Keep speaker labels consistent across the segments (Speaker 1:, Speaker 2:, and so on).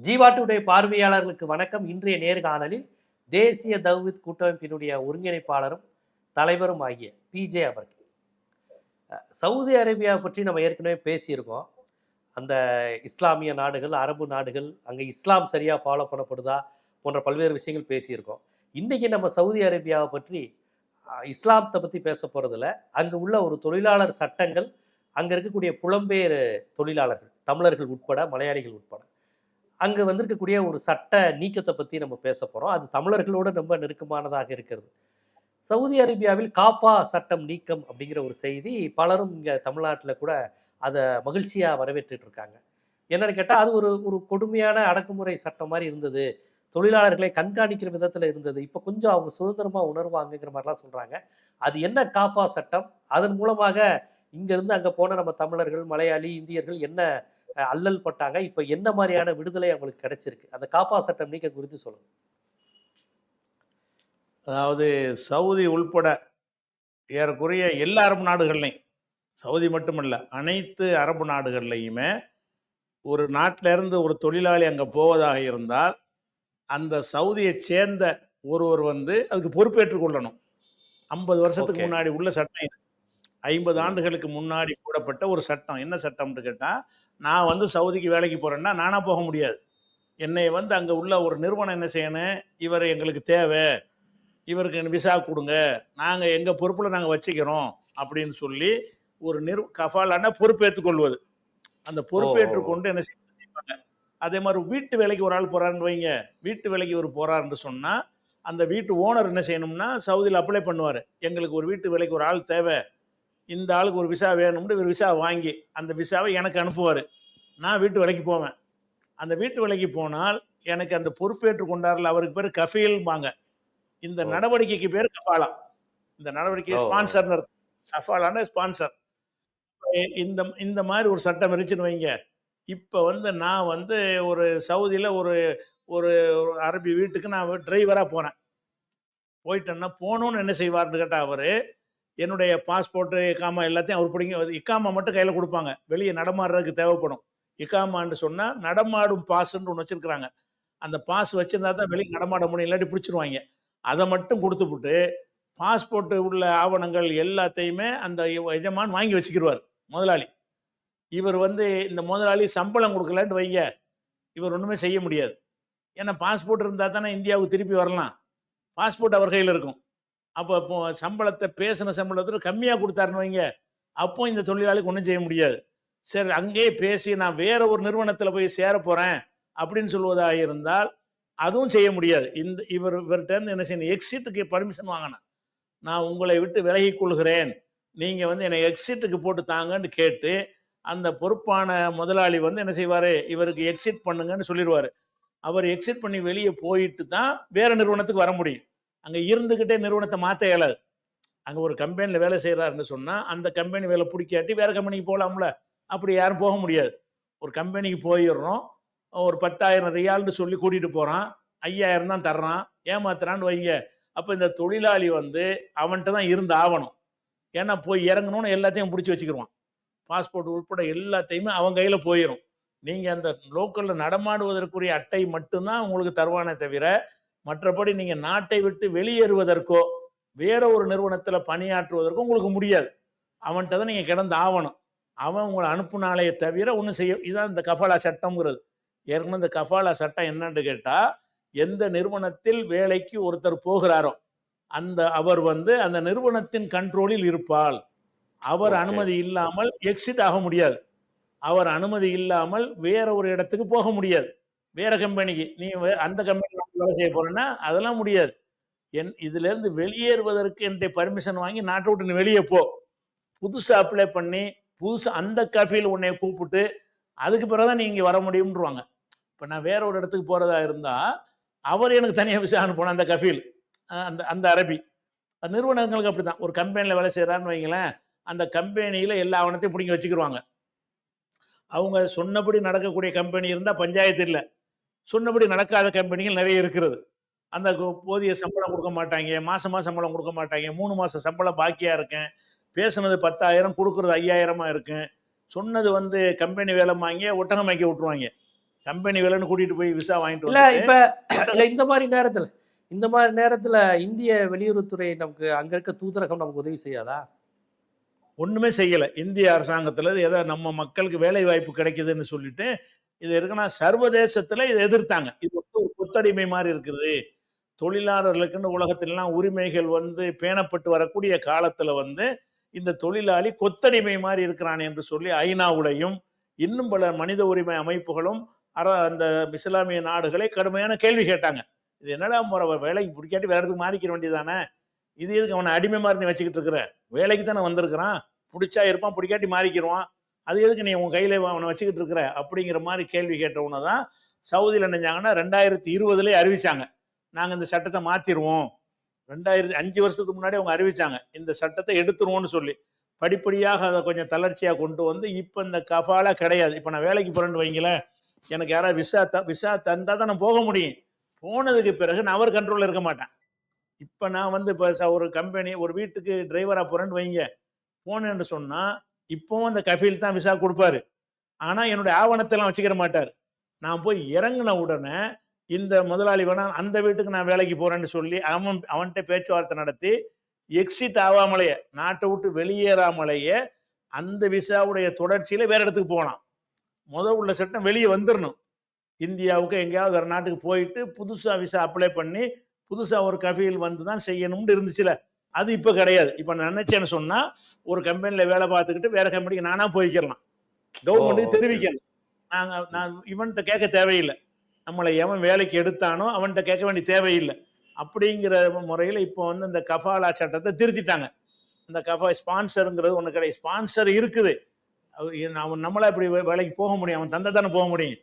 Speaker 1: ஜீவாட்டுடைய பார்வையாளர்களுக்கு வணக்கம். இன்றைய நேர்காணலில் தேசிய தௌஹித் கூட்டமைப்பினுடைய ஒருங்கிணைப்பாளரும் தலைவரும் ஆகிய பிஜே அவர்கள். சவுதி அரேபியா பற்றி நம்ம ஏற்கனவே பேசியிருக்கோம். அந்த இஸ்லாமிய நாடுகள் அரபு நாடுகள் அங்கே இஸ்லாம் சரியாக ஃபாலோ பண்ணப்படுதா போன்ற பல்வேறு விஷயங்கள் பேசியிருக்கோம். இன்றைக்கி நம்ம சவுதி அரேபியாவை பற்றி அஹ், இஸ்லாத்தை பற்றி பேச போகிறதில்ல அங்கே உள்ள ஒரு தொழிலாளர் சட்டங்கள் அங்கே இருக்கக்கூடிய புலம்பெயர் தொழிலாளர்கள் தமிழர்கள் உட்பட மலையாளிகள் உட்பட. அங்கே வந்திருக்கக்கூடிய ஒரு சட்ட நீக்கத்தை பற்றி நம்ம பேச போகிறோம் அது தமிழர்களோடு ரொம்ப நெருக்கமானதாக இருக்கிறது. சவுதி அரேபியாவில் காப்பா சட்டம் நீக்கம் அப்படிங்கிற ஒரு செய்தி பலரும் இங்கே தமிழ்நாட்டில் கூட அதை மகிழ்ச்சியாக வரவேற்றுட்டு இருக்காங்க. என்னன்னு கேட்டால் அது ஒரு ஒரு கொடுமையான அடக்குமுறை சட்டம் மாதிரி இருந்தது. தொழிலாளர்களை கண்காணிக்கிற விதத்தில் இருந்தது. இப்போ கொஞ்சம் அவங்க சுதந்திரமாக உணர்வாங்கங்கிற மாதிரிலாம் சொல்கிறாங்க அது என்ன காப்பா சட்டம்? அதன் மூலமாக இங்கேருந்து அங்கே போன நம்ம தமிழர்கள் மலையாளி இந்தியர்கள் என்ன அல்லல் பட்டாங்க. இப்போ என்ன மாதிரியான விடுதலை அவங்களுக்கு கிடைச்சிருக்கு? அந்த காப்பா சட்டம் நீக்க குறித்து சொல்லுங்க.
Speaker 2: அதாவது சவுதி உள்பட ஏறக்குறைய எல்லா அரபு நாடுகள்லையும் சவுதி மட்டுமல்ல அனைத்து அரபு நாடுகள்லையுமே ஒரு நாட்டில இருந்து ஒரு தொழிலாளி அங்கே போவதாக இருந்தால் அந்த சவுதியை சேர்ந்த ஒருவர் வந்து அதுக்கு பொறுப்பேற்றுக் கொள்ளணும். ஐம்பது வருஷத்துக்கு. முன்னாடி உள்ள சட்டம் ஐம்பது ஆண்டுகளுக்கு முன்னாடி போடப்பட்ட ஒரு சட்டம். என்ன சட்டம்னு கேட்டால் நான் வந்து சவுதிக்கு வேலைக்கு போகிறேன்னா நானாக போக முடியாது. என்னை வந்து அங்கே உள்ள ஒரு நிறுவனம் என்ன செய்யணும்? இவர் எங்களுக்கு தேவை. இவருக்கு விசா கொடுங்க. நாங்கள் எங்கள் பொறுப்பில் நாங்கள் வச்சுக்கிறோம் அப்படின்னு சொல்லி ஒரு நிறு கஃபாலான பொறுப்பேற்றுக் கொள்வது. அந்த பொறுப்பேற்றுக் கொண்டு என்ன செய்வாங்க. அதே மாதிரி வீட்டு வேலைக்கு ஒரு ஆள் போறாருன்னு வைங்க. வீட்டு வேலைக்கு ஒரு போறாருன்னு சொன்னா அந்த வீட்டு ஓனர் என்ன செய்யணும்னா சவுதியில் அப்ளை பண்ணுவார். எங்களுக்கு ஒரு வீட்டு வேலைக்கு ஒரு ஆள் தேவை. இந்த ஆளுக்கு ஒரு விசா வேணும்னு ஒரு விசா வாங்கி அந்த விசாவை எனக்கு அனுப்புவார். நான் வீட்டு வேலைக்கு போவேன். அந்த வீட்டு வேலைக்கு போனால் எனக்கு அந்த பொறுப்பேற்று கொண்டாரில் அவருக்கு பேர் கஃபீல்பாங்க இந்த. நடவடிக்கைக்கு பேர் கபாலா இந்த நடவடிக்கை
Speaker 1: ஓ.
Speaker 2: ஸ்பான்சர் கஃபாலான ஸ்பான்சர் இந்த இந்த மாதிரி ஒரு சட்டம் இருந்துச்சுன்னு வைங்க. இப்போ வந்து நான் வந்து ஒரு சவுதியில் ஒரு ஒரு ஒரு அரபி வீட்டுக்கு நான் டிரைவராக போனேன். போயிட்டேன்னா போகணுன்னு என்ன செய்வார்னு கேட்டால் அவர் என்னுடைய பாஸ்போர்ட்டு இக்காமா எல்லாத்தையும் அவர் பிடிங்க இக்காமா மட்டும் கையில் கொடுப்பாங்க. வெளியே நடமாடுறதுக்கு தேவைப்படும். இக்காமான்னு சொன்னால் நடமாடும் பாஸ்ன்னு ஒன்று வச்சுருக்குறாங்க. அந்த பாஸ் வச்சுருந்தா தான் வெளியே நடமாட முடியும். இல்லாட்டி பிடிச்சிருவாங்க. அதை மட்டும் கொடுத்துப்புட்டு பாஸ்போர்ட்டு உள்ள ஆவணங்கள் எல்லாத்தையுமே அந்த எஜமான் வாங்கி வச்சுக்கிடுவார் முதலாளி. இவர் வந்து இந்த முதலாளி சம்பளம் கொடுக்கலன்ட்டு வைங்க. இவர் ஒன்றுமே செய்ய முடியாது. ஏன்னா பாஸ்போர்ட் இருந்தால் தானே இந்தியாவுக்கு திருப்பி வரலாம். பாஸ்போர்ட் அவர் கையில் இருக்கும். அப்போ இப்போ சம்பளத்தை பேசின சம்பளத்தில் கம்மியாக கொடுத்தாருன்னு வைங்க. அப்போ இந்த தொழிலாளிக்கு ஒன்றும் செய்ய முடியாது. சரி அங்கேயே பேசி நான் வேற ஒரு நிறுவனத்தில் போய் சேர போகிறேன் அப்படின்னு சொல்வதாக இருந்தால் அதுவும் செய்ய முடியாது. இந்த இவர் இவர்கிட்ட என்ன செய்யணும்? எக்ஸிட்டுக்கு பர்மிஷன் வாங்கினேன் நான் உங்களை விட்டு விலகி கொள்கிறேன். நீங்கள் வந்து என்னை எக்ஸிட்டுக்கு போட்டு தாங்கன்னு கேட்டு அந்த பொறுப்பான முதலாளி வந்து என்ன செய்வார்? இவருக்கு எக்ஸிட் பண்ணுங்கன்னு சொல்லிடுவார். அவர் எக்ஸிட் பண்ணி வெளியே போயிட்டு தான் வேறு நிறுவனத்துக்கு வர முடியும். அங்கே இருந்துக்கிட்டே நிறுவனத்தை மாற்ற இயலாது. அங்கே ஒரு கம்பெனியில் வேலை செய்கிறாருன்னு சொன்னால் அந்த கம்பெனி வேலை பிடிக்காட்டி வேறு கம்பெனிக்கு போகலாம்ல அப்படி யாரும் போக முடியாது. ஒரு கம்பெனிக்கு போயிடுறோம். ஒரு பத்தாயிரம் ரியால்னு சொல்லி கூட்டிகிட்டு போகிறான் ஐயாயிரம் தான் தர்றான். ஏமாத்துறான்னு வைங்க. அப்போ இந்த தொழிலாளி வந்து அவன்கிட்ட தான் இருந்து ஆகணும். ஏன்னா போய் இறங்கணும்னு எல்லாத்தையும் பிடிச்சி வச்சுக்கிடுவான் பாஸ்போர்ட் உட்பட எல்லாத்தையுமே அவன் கையில் போயிடும் நீங்கள் அந்த லோக்கலில் நடமாடுவதற்குரிய அட்டை மட்டும்தான் உங்களுக்கு தருவானே தவிர மற்றபடி நீங்கள் நாட்டை விட்டு வெளியேறுவதற்கோ வேற ஒரு நிறுவனத்தில் பணியாற்றுவதற்கோ உங்களுக்கு முடியாது. அவன்கிட்ட தான் நீங்கள் கிடந்து ஆகணும் அவன் உங்களை அனுப்புனாலே தவிர ஒன்றும் செய்ய இதான் இந்த கஃபாலா சட்டம்ங்கிறது. ஏற்கனவே இந்த கஃபாலா சட்டம் என்னன்னு கேட்டால் எந்த நிறுவனத்தில் வேலைக்கு ஒருத்தர் போகிறாரோ அந்த அவர் வந்து அந்த நிறுவனத்தின் கண்ட்ரோலில் இருப்பால் அவர். அனுமதி இல்லாமல் எக்ஸிட் ஆக முடியாது. அவர் அனுமதி இல்லாமல் வேற ஒரு இடத்துக்கு போக முடியாது. வேற கம்பெனிக்கு நீ வே- அந்த கம்பெனியில் வேலை செய்ய போறேன்னா அதெல்லாம் முடியாது. என் இதுலேருந்து வெளியேறுவதற்கு என்கிட்ட பர்மிஷன் வாங்கி நாட்டை விட்டு நீ வெளியே போ. புதுசாக அப்ளை பண்ணி புதுசாக அந்த கஃபியில் உன்னை கூப்பிட்டு அதுக்கு பிறகுதான் நீ இங்கே வர முடியும்ன்றவாங்க. இப்போ நான் வேற ஒரு இடத்துக்கு போகிறதா இருந்தால் அவர் எனக்கு தனியாக விஷயம் அனுப்பணும் அந்த கஃபீல் அந்த அந்த அரபி. நிறுவனங்களுக்கு நிறுவனங்களுக்கு அப்படிதான் ஒரு கம்பெனியில் வேலை செய்கிறான்னு வைங்களேன் அந்த கம்பெனியில் எல்லா ஆவணத்தையும் பிடிங்கி வச்சுக்கிடுவாங்க அவங்க சொன்னபடி நடக்கக்கூடிய கம்பெனி இருந்தால் பஞ்சாயத்து இல்லை. சொன்னபடி நடக்காத கம்பெனிகள் நிறைய இருக்கிறது. அந்த போதிய சம்பளம் கொடுக்க மாட்டாங்க. மாசமா சம்பளம் கொடுக்க மாட்டாங்க. மூணு மாசம் சம்பளம் பாக்கியா இருக்கேன். பேசுனது பத்தாயிரம் கொடுக்கறது ஐயாயிரமா இருக்கு சொன்னது வந்து கம்பெனி வேலை வாங்கி ஒட்டகம் வாங்கி விட்டுருவாங்க. கம்பெனி வேலைன்னு கூட்டிட்டு போய் விசா வாங்கிட்டு
Speaker 1: இல்ல இப்ப இல்ல இந்த மாதிரி நேரத்துல இந்த மாதிரி நேரத்துல இந்திய வெளியுறவுத்துறை நமக்கு அங்க இருக்க தூதரகம் நமக்கு உதவி செய்யாதா?
Speaker 2: ஒண்ணுமே செய்யல. இந்திய அரசாங்கத்துல ஏதோ நம்ம மக்களுக்கு வேலை வாய்ப்பு கிடைக்குதுன்னு சொல்லிட்டு இது இருக்குன்னா சர்வதேசத்துல இதை எதிர்த்தாங்க. இது வந்து ஒரு கொத்தடிமை மாதிரி இருக்குது. தொழிலாளர்களுக்குன்னு உலகத்திலலாம் உரிமைகள் வந்து பேணப்பட்டு வரக்கூடிய காலத்துல வந்து இந்த தொழிலாளி கொத்தடிமை மாதிரி இருக்கிறான் என்று சொல்லி ஐநாவுடையும் இன்னும் பல மனித உரிமை அமைப்புகளும் அற அந்த இஸ்லாமிய நாடுகளை கடுமையான கேள்வி கேட்டாங்க. இது என்னடா முறை வேலைக்கு பிடிக்காட்டி வேற இடத்துக்கு மாறிக்க வேண்டியதானே இது எதுக்கு அவனை அடிமை மாதிரி நீ வச்சுக்கிட்டு இருக்கிற? வேலைக்கு தானே வந்திருக்கிறான். பிடிச்சா இருப்பான் பிடிக்காட்டி மாறிக்கிடுவான் அது எதுக்கு நீ உன் கையில் அவனை வச்சுக்கிட்டு இருக்கிற? அப்படிங்கிற மாதிரி கேள்வி கேட்டவன தான் சவுதியில் நினைஞ்சாங்கன்னா ரெண்டாயிரத்தி இருபதுலேயே அறிவிச்சாங்க. நாங்கள் இந்த சட்டத்தை மாற்றிடுவோம் ரெண்டாயிரத்தி அஞ்சு வருஷத்துக்கு முன்னாடி அவங்க அறிவிச்சாங்க. இந்த சட்டத்தை எடுத்துருவோம்னு சொல்லி. படிப்படியாக அதை கொஞ்சம் தளர்ச்சியாக கொண்டு வந்து இப்போ இந்த கஃபாலாக கிடையாது. இப்போ நான் வேலைக்கு போகிறேன்னு வைங்களேன். எனக்கு யாராவது விசா த விசா தந்தால் தான் நான் போக முடியும். போனதுக்கு பிறகு நான் அவர் கண்ட்ரோலில் இருக்க மாட்டேன். இப்போ நான் வந்து இப்போ ஒரு கம்பெனி ஒரு வீட்டுக்கு டிரைவராக போகிறேன்னு வைங்க. போனேன்னு சொன்னால் இப்போவும் அந்த கஃபீல் தான் விசா கொடுப்பாரு. ஆனால் என்னுடைய ஆவணத்தெல்லாம் வச்சுக்கிற மாட்டார். நான் போய் இறங்கின உடனே இந்த முதலாளி வேணா அந்த வீட்டுக்கு நான் வேலைக்கு போறேன்னு சொல்லி அவன் அவன்கிட்ட பேச்சுவார்த்தை நடத்தி எக்ஸிட் ஆகாமலேயே நாட்டை விட்டு வெளியேறாமலேயே அந்த விசாவுடைய தொடர்ச்சியில வேற இடத்துக்கு போகலாம் முதல் உள்ள சட்டம் வெளியே வந்துடணும் இந்தியாவுக்கு எங்கேயாவது ஒரு நாட்டுக்கு போயிட்டு புதுசாக விசா அப்ளை பண்ணி புதுசாக ஒரு கஃபீல் வந்து தான் செய்யணும்னு இருந்துச்சுல. அது இப்போ கிடையாது. இப்போ நான் நினைச்சேன்னு சொன்னா ஒரு கம்பெனில வேலை பார்த்துக்கிட்டு வேற கம்பெனிக்கு நானா போய்க்கலாம் கவர்மெண்ட்டுக்கு. தெரிவிக்கணும் நாங்க நான் இவன்கிட்ட கேட்க தேவையில்லை. நம்மளை எவன் வேலைக்கு எடுத்தானோ அவன்கிட்ட கேட்க வேண்டிய தேவையில்லை. அப்படிங்கிற முறையில் இப்போ வந்து இந்த கஃபாலா சட்டத்தை திருத்திட்டாங்க. இந்த கஃபா ஸ்பான்சருங்கிறது ஒன்று கிடையாது. ஸ்பான்சர் இருக்குது. அவன் நம்மளா இப்படி வேலைக்கு போக முடியும். அவன் தந்தை தானே போக முடியும்.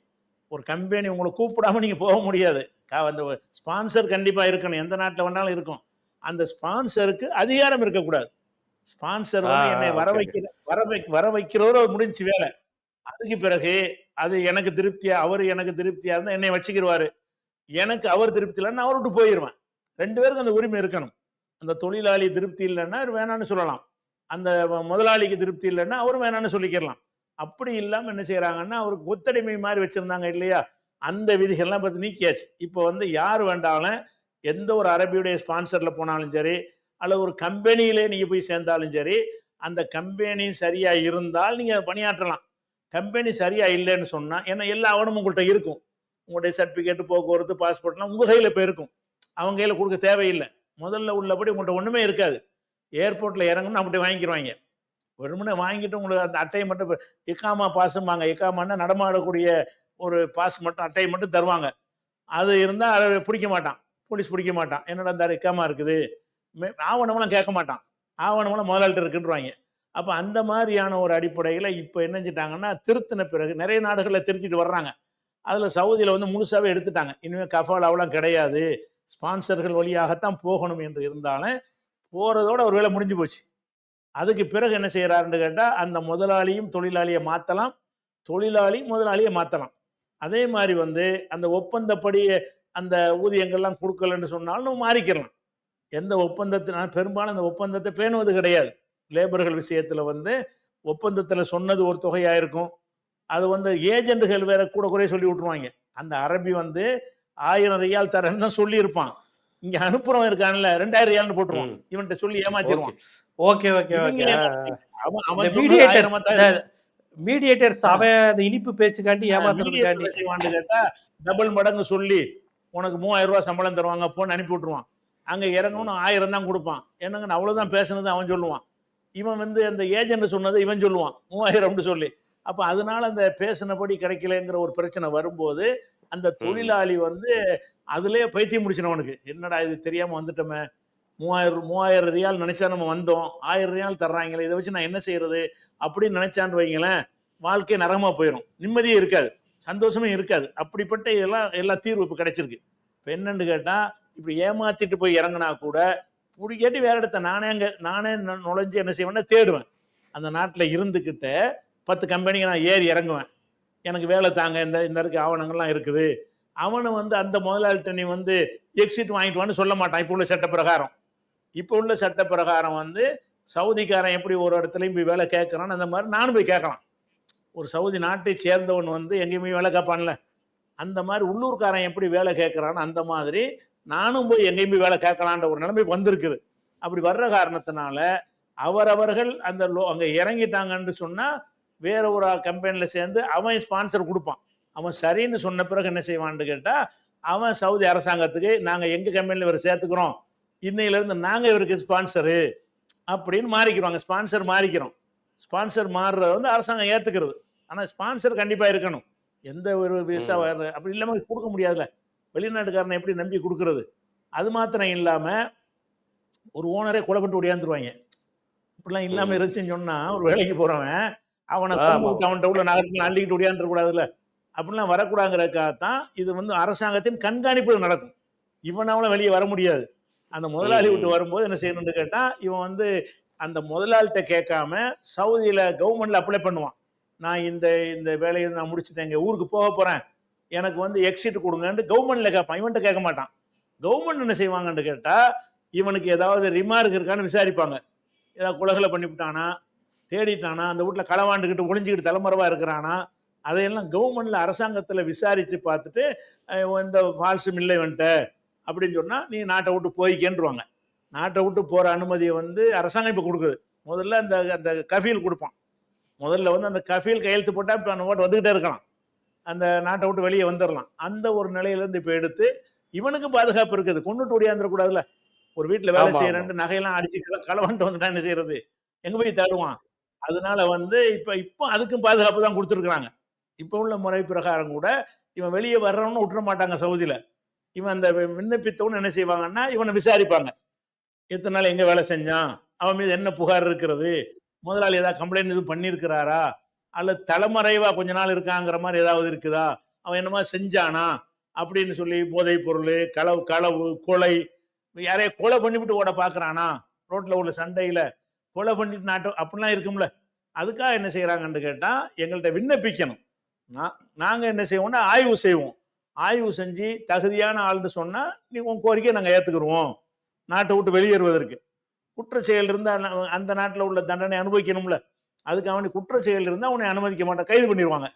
Speaker 2: ஒரு கம்பெனி உங்களை கூப்பிடாம நீங்கள் போக முடியாது. க- அந்த ஸ்பான்சர் கண்டிப்பாக இருக்கணும். எந்த நாட்டில் வேணாலும் இருக்கும். அந்த ஸ்பான்சருக்கு அதிகாரம் இருக்கக்கூடாது. ஸ்பான்சர் வந்து என்னை வர. வைக்கிற வர வை வர வைக்கிறவரோ முடிஞ்சு வேலை. அதுக்கு பிறகு அது எனக்கு திருப்தியா அவர் எனக்கு திருப்தியா இருந்தா என்னை வச்சுக்கிடுவாரு எனக்கு அவர் திருப்தி இல்லைன்னா அவர் விட்டு போயிடுவேன் ரெண்டு பேருக்கும் அந்த உரிமை இருக்கணும். அந்த தொழிலாளி திருப்தி இல்லைன்னா வேணான்னு சொல்லலாம். அந்த முதலாளிக்கு திருப்தி இல்லைன்னா அவர் வேணான்னு சொல்லிக்கிறலாம் அப்படி இல்லாம என்ன செய்யறாங்கன்னா அவருக்கு ஒத்தடிமை மாதிரி வச்சிருந்தாங்க இல்லையா? அந்த விதிகள்லாம் பார்த்து நீக்கியாச்சு. இப்போ வந்து யார் வேண்டாலும் எந்த ஒரு அரபியுடைய ஸ்பான்சரில் போனாலும் சரி அல்லது ஒரு கம்பெனியிலே நீங்கள் போய் சேர்ந்தாலும் சரி அந்த கம்பெனி சரியாக இருந்தால் நீங்கள் பணியாற்றலாம். கம்பெனி சரியாக இல்லைன்னு சொன்னால் ஏன்னா எல்லா ஆவணமும் உங்கள்கிட்ட இருக்கும். உங்களுடைய சர்டிஃபிகேட் போக்குவரத்து பாஸ்போர்ட்லாம் உங்கள் கையில் இப்போ இருக்கும். அவங்க கையில் கொடுக்க தேவையில்லை. முதல்ல உள்ளபடி உங்கள்கிட்ட ஒன்றுமே இருக்காது. ஏர்போர்ட்டில் இறங்கணும் நம்மகிட்ட வாங்கிக்கிடுவாங்க வெறுமனே வாங்கிட்டு உங்களுக்கு அந்த அட்டையை மட்டும் இக்காமா பாஸும்பாங்க இக்காமான்னா நடமாடக்கூடிய ஒரு பாஸ் மட்டும் அட்டையை மட்டும் தருவாங்க. அது இருந்தால் அதை பிடிக்க மாட்டான். போலீஸ் பிடிக்க மாட்டான். என்னடா இந்த இக்காமா இருக்குது? ஆவணமெல்லாம் கேட்க மாட்டான். ஆவணமெல்லாம் முதலாளிட்டு இருக்குன்றாங்க அப்போ அந்த மாதிரியான ஒரு அடிப்படையில் இப்போ என்ன செஞ்சிட்டாங்கன்னா திருத்தின பிறகு நிறைய நாடுகளில் திருத்திட்டு வர்றாங்க. அதில் சவுதியில் வந்து முழுசாகவே எடுத்துட்டாங்க. இனிமேல் கஃபாலாவெல்லாம் கிடையாது. ஸ்பான்சர்கள் வழியாகத்தான் போகணும் என்று இருந்தாலும் போகிறதோட ஒரு வேலை முடிஞ்சு போச்சு. அதுக்கு பிறகு என்ன செய்கிறாருன்னு கேட்டால் அந்த முதலாளியும் தொழிலாளியை மாற்றலாம் தொழிலாளி முதலாளியை மாற்றலாம் அதே மாதிரி வந்து அந்த ஒப்பந்தப்படியே அந்த ஊதியங்கள்லாம் கொடுக்கலன்னு சொன்னாலும் நம்ம மாறிக்கிறலாம் எந்த ஒப்பந்தத்தினால் பெரும்பாலும் அந்த ஒப்பந்தத்தை பேணுவது கிடையாது. லேபர்கள் விஷயத்துல வந்து ஒப்பந்தத்துல சொன்னது ஒரு தொகையா இருக்கும். அது வந்து ஏஜென்ட்டுகள் வேற கூட குறைய சொல்லி விட்டுருவாங்க. அந்த அரபி வந்து ஆயிரம் ரியால் தரேன்னு சொல்லியிருப்பான். இங்க அனுப்புறவன் இருக்கான்ல ரெண்டாயிரம் ரியால்னு போட்டுருவான். இவன்கிட்ட சொல்லி ஏமாத்திடுவான்.
Speaker 1: Okay okay okay. மீடியேட்டர்ஸ் அவன் இனிப்பு பேச்சுக்காண்டி ஏமாத்துறதுக்காண்டி
Speaker 2: டபுள் மடங்கு சொல்லி உனக்கு மூவாயிரம் ரூபாய் சம்பளம் தருவாங்க போன்னு அனுப்பி விட்டுருவான். அங்க இறங்கணும் ஆயிரம் தான் கொடுப்பான். என்னங்க அவ்வளவுதான் பேசுனது அவன் சொல்லுவான். இவன் வந்து அந்த ஏஜென்ட் சொன்னதை இவன் சொல்லுவான். மூவாயிரம்னு சொல்லி. அப்ப அதனால அந்த பேசினபடி கிடைக்கலங்கிற ஒரு பிரச்சனை வரும்போது அந்த தொழிலாளி வந்து அதுலயே பைத்தியம் முடிச்சினவனுக்கு என்னடா இது தெரியாம வந்துட்டோமே. மூவாயிரம் மூவாயிரம் ரியால் நினைச்சா நம்ம வந்தோம். ஆயிரம் ரியால் தர்றாங்களே இதை வச்சு நான் என்ன செய்யறது? அப்படின்னு நினைச்சான்னு வைங்களேன் வாழ்க்கை நரகமா போயிடும் நிம்மதியே இருக்காது. சந்தோஷமே இருக்காது. அப்படிப்பட்ட இதெல்லாம் எல்லா தீர்வு இப்போ கிடைச்சிருக்கு. இப்போ என்னன்னு கேட்டால் இப்படி ஏமாத்திட்டு போய் இறங்கினா கூட பிடிக்காட்டி வேற இடத்த நானே அங்கே நானே நுழைஞ்சு என்ன செய்வேன்னா தேடுவேன். அந்த நாட்டில் இருந்துக்கிட்ட பத்து கம்பெனிக்கு நான் ஏறி இறங்குவேன். எனக்கு வேலை தாங்க இந்த இந்த இருக்க ஆவணங்கள்லாம் இருக்குது. அவனை வந்து அந்த முதலாளிட்ட நீ வந்து எக்ஸிட் வாங்கிட்டு வான்னு சொல்ல மாட்டான். இப்போ உள்ள சட்ட பிரகாரம் இப்போ உள்ள சட்ட பிரகாரம் வந்து சவுதிக்காரன் எப்படி ஒரு இடத்துலையும் போய் வேலை கேட்குறான்னு அந்த மாதிரி நானும் போய் கேட்கலாம். ஒரு சவுதி நாட்டை சேர்ந்தவன் வந்து எங்கேயுமே வேலை கேட்பான்ல. அந்த மாதிரி உள்ளூர்காரன் எப்படி வேலை கேட்குறான்னு அந்த மாதிரி நானும் போய் எங்கேயுமே வேலை கேட்கலான்ற ஒரு நிலைமை வந்திருக்குது. அப்படி வர்ற காரணத்தினால அவரவர்கள் அந்த லோ அங்கே இறங்கிட்டாங்கன்னு சொன்னால் வேற ஒரு கம்பெனியில் சேர்ந்து அவன் ஸ்பான்சர் கொடுப்பான். அவன் சரின்னு சொன்ன பிறகு என்ன செய்வான்னு கேட்டால் அவன் சவுதி அரசாங்கத்துக்கு நாங்கள் எங்கள் கம்பெனியில் இவரை சேர்த்துக்கிறோம். இன்னையிலேருந்து நாங்கள் இவருக்கு ஸ்பான்சரு அப்படின்னு மாறிக்கிறோம். ஸ்பான்சர் மாறிக்கிறோம். ஸ்பான்சர் மாறுறது வந்து அரசாங்கம் ஏற்றுக்கிறது ஆனா ஸ்பான்சர் கண்டிப்பா இருக்கணும். எந்த ஒரு விசா அப்படி இல்லாம கொடுக்க முடியாதுல்ல. வெளிநாட்டுக்காரனை எப்படி நம்பி கொடுக்கறது? அது மாத்திரம் இல்லாம ஒரு ஓனரே கொலை பண்ணிட்டு ஓடியாந்துருவாங்க. இப்படிலாம் இல்லாம
Speaker 1: ம்.
Speaker 2: இருந்துச்சுன்னு சொன்னா ஒரு வேலைக்கு போறவன் அவனை அவன்கிட்ட உள்ள நகரத்தில் அள்ளிக்கிட்டு ஓடியாந்துட கூடாதுல்ல. அப்படிலாம் வரக்கூடாங்கிறதுக்காகத்தான் இது வந்து அரசாங்கத்தின் கண்காணிப்பு நடக்கும். இவனால வெளியே வர முடியாது. அந்த முதலாளி. விட்டு வரும்போது என்ன செய்யணும்னு கேட்டா இவன் வந்து அந்த முதலாளிகிட்ட கேட்காம சவுதியில கவர்மெண்ட்ல அப்ளை பண்ணுவான். நான் இந்த இந்த வேலையை நான் முடிச்சுட்டேன் எங்கள் ஊருக்கு போக போகிறேன் எனக்கு வந்து எக்ஸிட் கொடுங்கன்னு கவர்மெண்ட்டில் கேட்பான். இவன்கிட்ட கேட்க மாட்டான். கவர்மெண்ட் என்ன செய்வாங்கன்னு கேட்டால் இவனுக்கு ஏதாவது ரிமார்க் இருக்கான்னு விசாரிப்பாங்க. ஏதாவது குலகலை பண்ணிவிட்டானா தேடிட்டானா அந்த வீட்டில் களவாண்டுக்கிட்டு ஒளிஞ்சிக்கிட்டு தலைமறைவா இருக்கிறானா அதையெல்லாம் கவர்மெண்ட்டில் அரசாங்கத்தில் விசாரித்து பார்த்துட்டு இந்த ஃபால்ஸும் இல்லை வந்துட்ட அப்படின்னு சொன்னால் நீ நாட்டை விட்டு போய்க்கேன்றுவாங்க. நாட்டை விட்டு போகிற அனுமதியை வந்து அரசாங்கம் இப்போ கொடுக்குது. முதல்ல அந்த அந்த கஃபீல் கொடுப்பான். முதல்ல வந்து அந்த கஃபீல் கையெழுத்து போட்டா இப்போ அந்த ஓட்டு வந்துகிட்டே இருக்கலாம். அந்த நாட்டை விட்டு வெளியே வந்துடலாம் அந்த ஒரு நிலையில இருந்து இப்ப எடுத்து இவனுக்கும் பாதுகாப்பு இருக்குது. கொண்டுட்டு ஓடியாந்துடக்கூடாதுல்ல ஒரு வீட்டுல வேலை
Speaker 1: ஆமா,
Speaker 2: செய்யறேன் நகையெல்லாம் அடிச்சு கள- களவாண்டு வந்துட்டா என்ன செய்யறது? எங்க போய் தேடுவான் அதனால வந்து இப்ப இப்போ அதுக்கும் பாதுகாப்பு தான் கொடுத்துருக்குறாங்க. இப்போ உள்ள முறை பிரகாரம் கூட இவன் வெளியே வர்றவனு விட்டுற மாட்டாங்க சவுதியில. இவன் அந்த விண்ணப்பித்தவன் என்ன செய்வாங்கன்னா இவனை விசாரிப்பாங்க. எத்தனை நாள் எங்க வேலை செஞ்சான்? அவன் மீது என்ன புகார் இருக்கிறது? முதலாளி ஏதாவது கம்ப்ளைண்ட் எதுவும் பண்ணியிருக்கிறாரா? அல்ல தலைமறைவா கொஞ்ச நாள் இருக்காங்கிற மாதிரி ஏதாவது இருக்குதா? அவன் என்னமா செஞ்சானா? அப்படின்னு சொல்லி போதைப் பொருள் களவு களவு கொலை யாரைய கொலை பண்ணிவிட்டு ஓட பார்க்குறானா? ரோட்டில் உள்ள சண்டையில கொலை பண்ணிட்டு நாட்டம் அப்படிலாம் இருக்கும்ல. அதுக்காக என்ன செய்கிறாங்கன்னு கேட்டால் எங்கள்கிட்ட விண்ணப்பிக்கணும். நான் நாங்கள் என்ன செய்வோம்னா ஆய்வு செய்வோம். ஆய்வு செஞ்சு தகுதியான ஆள்னு சொன்னால் நீ உன் கோரிக்கையை நாங்கள் ஏற்றுக்குருவோம் நாட்டை விட்டு வெளியேறுவதற்கு. குற்ற செயல் இருந்தால் அந்த- நாட்டில் உள்ள தண்டனை அனுபவிக்கணும்ல. அதுக்கு அவனுக்கு குற்ற செயல் இருந்தால் அவனை அனுமதிக்க மாட்டான் கைது பண்ணிடுவாங்க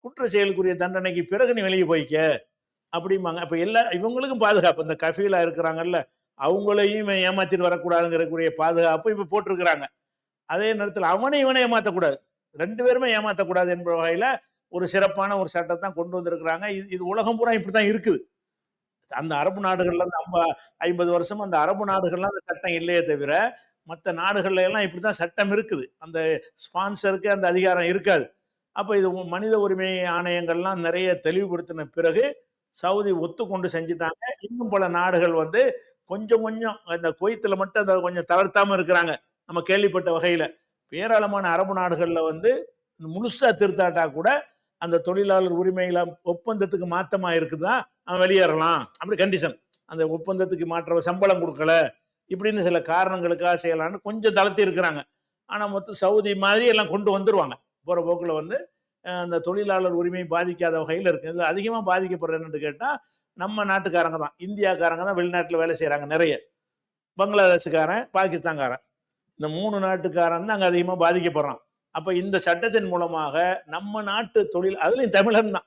Speaker 2: குற்ற செயலுக்குரிய தண்டனைக்கு பிறகு நீ வெளியே போய்க்க. அப்படிம்பாங்க. அப்போ எல்லா இவங்களுக்கும் பாதுகாப்பு. இந்த கஃபீலா இருக்கிறாங்கல்ல அவங்களையும் ஏமாத்திட்டு வரக்கூடாதுங்கிறக்கூடிய பாதுகாப்பு இப்போ போட்டிருக்கிறாங்க. அதே நேரத்தில் அவனை இவனை ஏமாற்றக்கூடாது ரெண்டு பேருமே ஏமாற்றக்கூடாது என்ற வகையில் ஒரு சிறப்பான ஒரு சட்டத்தை கொண்டு வந்திருக்கிறாங்க. இது இது உலகம் பூரா இப்படி தான் இருக்குது. அந்த அரபு நாடுகள்ல அந்த ஐம்ப ஐம்பது வருஷம் அந்த அரபு நாடுகள்லாம் அந்த சட்டம் இல்லையே தவிர மற்ற நாடுகள்ல எல்லாம் இப்படித்தான் சட்டம் இருக்குது. அந்த ஸ்பான்சருக்கு அந்த அதிகாரம் இருக்காது. அப்ப இது மனித உரிமை ஆணையங்கள்லாம் நிறைய தெளிவுபடுத்தின பிறகு சவுதி ஒத்துக்கொண்டு செஞ்சுட்டாங்க. இன்னும் பல நாடுகள் வந்து கொஞ்சம் கொஞ்சம் அந்த குவைத்துல மட்டும் அதை கொஞ்சம் தளர்த்தாம இருக்கிறாங்க. நம்ம கேள்விப்பட்ட வகையில. ஏராளமான அரபு நாடுகள்ல வந்து முழுசா திருத்தாட்டா கூட அந்த தொழிலாளர் உரிமையில ஒப்பந்தத்துக்கு மாத்தமா இருக்குதா? அவன் வெளியேறலாம். அப்படி கண்டிஷன் அந்த ஒப்பந்தத்துக்கு மாற்ற சம்பளம் கொடுக்கல. இப்படின்னு சில காரணங்களுக்காக செய்யலாம்னு கொஞ்சம் தளர்த்தி இருக்கிறாங்க. ஆனால் மொத்தம் சவுதி மாதிரி எல்லாம் கொண்டு வந்துருவாங்க. போகிற போக்கில் வந்து அந்த தொழிலாளர் உரிமையை பாதிக்காத வகையில் இருக்கு. இதில் அதிகமாக பாதிக்கப்படுறேன்னு கேட்டால் நம்ம நாட்டுக்காரங்க தான். இந்தியாக்காரங்க தான் வெளிநாட்டில் வேலை செய்கிறாங்க நிறைய. பங்களாதேஷுக்காரன் பாகிஸ்தான்காரன். இந்த மூணு நாட்டுக்காரன் தான் அங்கே அதிகமாக பாதிக்கப்படுறான். அப்ப இந்த சட்டத்தின் மூலமாக நம்ம நாட்டு தொழில் அதுலயும் தமிழன் தான்.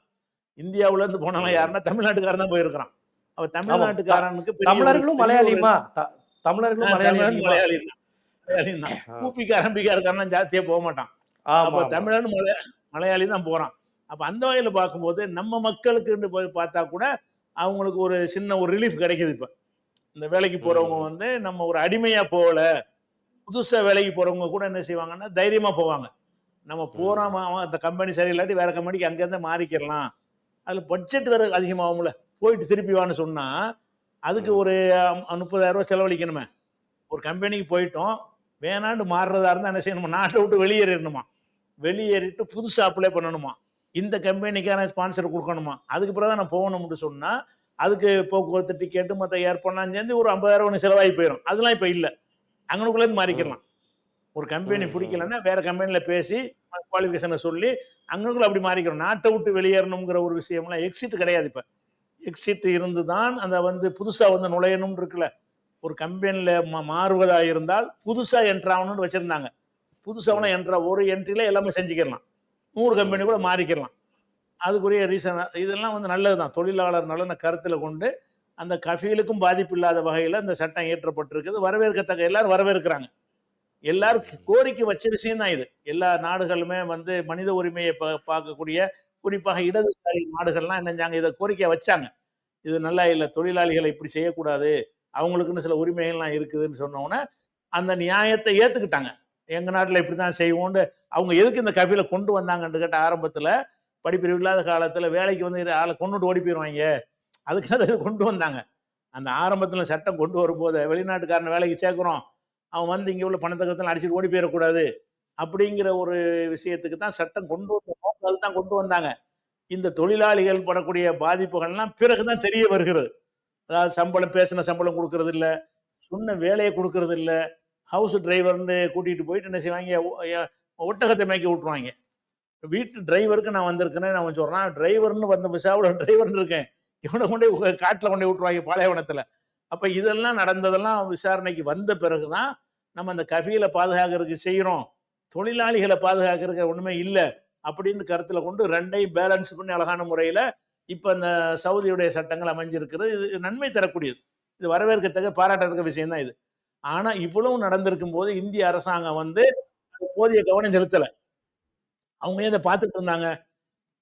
Speaker 2: இந்தியாவுல இருந்து போனவன் யாருன்னா தமிழ்நாட்டுக்காரன் தான் போயிருக்கிறான். அவ தமிழ்நாட்டுக்காரனுக்கு
Speaker 1: தமிழர்களும் த- தமிழர்களும் மலையாளி?
Speaker 2: மலையாளி தான். கூப்பிக்காரன் பீகாரக்காரன் ஜாஸ்தியா போக மாட்டான். அப்ப. தமிழன் மலையா மலையாளி தான் போறான். அப்ப அந்த வகையில பார்க்கும்போது நம்ம மக்களுக்கு போய் பார்த்தா கூட அவங்களுக்கு ஒரு சின்ன ஒரு ரிலீஃப் கிடைக்குது இப்ப. இந்த வேலைக்கு போறவங்க
Speaker 1: ம்.
Speaker 2: வந்து நம்ம ஒரு அடிமையா போகல. புதுசா வேலைக்கு போறவங்க கூட என்ன செய்வாங்கன்னா தைரியமா போவாங்க. நம்ம அவன் அந்த கம்பெனி சரியில்லாட்டி வேற கம்பெனிக்கு அங்கேருந்து மாறிக்கிறலாம் அதுல பட்ஜெட் வேற அதிகமாகும்ல. போயிட்டு திருப்பி வான்னு சொன்னா அதுக்கு ஒரு ரூபாய் செலவழிக்கணுமே. ஒரு கம்பெனிக்கு போயிட்டோம் வேணாண்டு மாறுறதா இருந்தா என்ன செய்யணுமா? நாட்டை விட்டு வெளியேறிடணுமா? வெளியேறிட்டு புதுசா அப்ளை பண்ணணுமா? இந்த கம்பெனிக்கான ஸ்பான்சர் கொடுக்கணுமா? அதுக்கு பிறகு தான் நான் போகணும்னு சொன்னா அதுக்கு போக்குவரத்து டிக்கெட்டு மற்ற ஏற்பாடுலாம் சேர்ந்து ஒரு ஐம்பதாயிரம் ஒன்று செலவாகி போயிடும் அதெல்லாம் இப்போ இல்லை. அங்கனுக்குள்ளேருந்து மாறிக்கலாம் ஒரு கம்பெனி. பிடிக்கலன்னா வேற கம்பெனில பேசி குவாலிஃபிகேஷனை சொல்லி அங்கனுக்குள்ள அப்படி மாறிக்கிறோம். நாட்டை விட்டு வெளியேறணுங்கிற ஒரு விஷயம்லாம் எக்ஸிட் கிடையாது இப்போ. எக்ஸிட் இருந்து தான் அந்த வந்து புதுசா வந்து நுழையணும்னு இருக்குல்ல. ஒரு கம்பெனில மாறுவதா இருந்தால் புதுசா என்ட்ரு ஆகணும்னு வச்சிருந்தாங்க. புதுசாவெல்லாம் என்ட்ரா ஒரு என்ட்ரில எல்லாமே செஞ்சுக்கலாம் நூறு கம்பெனி கூட மாறிக்கலாம் அதுக்குரிய ரீசன் இதெல்லாம் வந்து நல்லதுதான். தொழிலாளர் நலனை கருத்தில் கொண்டு அந்த கஃபீலுக்கும் பாதிப்பு இல்லாத வகையில் இந்த சட்டம் இயற்றப்பட்டிருக்குது. வரவேற்கத்தக்க எல்லாரும் வரவேற்கிறாங்க. எல்லாரும் கோரிக்கை வச்ச விஷயம் தான் இது. எல்லா நாடுகளுமே வந்து மனித உரிமையை பா- பார்க்கக்கூடிய குறிப்பாக இடதுசாரி நாடுகள்லாம் என்ன செஞ்சாங்க? இதை கோரிக்கை வச்சாங்க. இது நல்லா இல்லை தொழிலாளிகளை இப்படி செய்யக்கூடாது. அவங்களுக்குன்னு சில உரிமைகள்லாம் இருக்குதுன்னு சொன்னோன்னே அந்த நியாயத்தை ஏத்துக்கிட்டாங்க. எங்க நாட்டில் இப்படி தான் செய்வோம்னு அவங்க எதுக்கு இந்த கபில கொண்டு வந்தாங்கன்னு கேட்ட ஆரம்பத்தில் படிப்பறிவு இல்லாத காலத்தில் வேலைக்கு வந்து ஆளை கொண்டுட்டு ஓடி போயிடுவாங்க அதுக்கு அதை கொண்டு வந்தாங்க. அந்த ஆரம்பத்தில் சட்டம் கொண்டு வரும்போது வெளிநாட்டுக்காரன் வேலைக்கு சேர்க்குறோம். அவன் வந்து இங்கே உள்ள பணத்தை கருத்தில் அடிச்சுட்டு ஓடி போயிடக்கூடாது. அப்படிங்கிற ஒரு விஷயத்துக்கு தான் சட்டம் கொண்டு வந்த நோக்கம் தான் கொண்டு வந்தாங்க. இந்த தொழிலாளிகள் படக்கூடிய பாதிப்புகள்லாம் பிறகுதான் தெரிய வருகிறது. அதாவது சம்பளம் பேசின சம்பளம் கொடுக்கறது இல்லை சொன்ன வேலையை கொடுக்கறது இல்லை ஹவுஸ் டிரைவர்னு கூட்டிகிட்டு போயிட்டு என்ன செய்வாங்க? ஒட்டகத்தை மேய்க்க விட்டுருவாங்க. வீட்டு டிரைவருக்கு நான் வந்திருக்கேன்னு நான் சொல்கிறேன் டிரைவர்னு வந்த விசாவோட டிரைவர்னு இருக்கேன். இவனை கொண்டு போய் கொண்டே கொண்டு போய் விட்டுருவாங்க பாலைவனத்தில். அப்போ இதெல்லாம் நடந்ததெல்லாம் விசாரணைக்கு வந்த பிறகு தான் நம்ம அந்த கஃபீலை பாதுகாக்கிறதுக்கு செய்கிறோம் தொழிலாளிகளை பாதுகாக்கிறதுக்கு ஒன்றுமே இல்லை அப்படின்னு கருத்தில் கொண்டு ரெண்டையும் பேலன்ஸ் பண்ணி அழகான முறையில் இப்போ இந்த சவுதியுடைய சட்டங்கள் அமைஞ்சிருக்கிறது. இது நன்மை தரக்கூடியது. இது வரவேற்கத்தக்க பாராட்டத்தக்க விஷயம் தான் இது. ஆனால் இவ்வளவு நடந்திருக்கும் போது இந்திய அரசாங்கம் வந்து போதிய கவனம் செலுத்தலை. அவங்க ஏன் இதை பார்த்துட்டு இருந்தாங்க?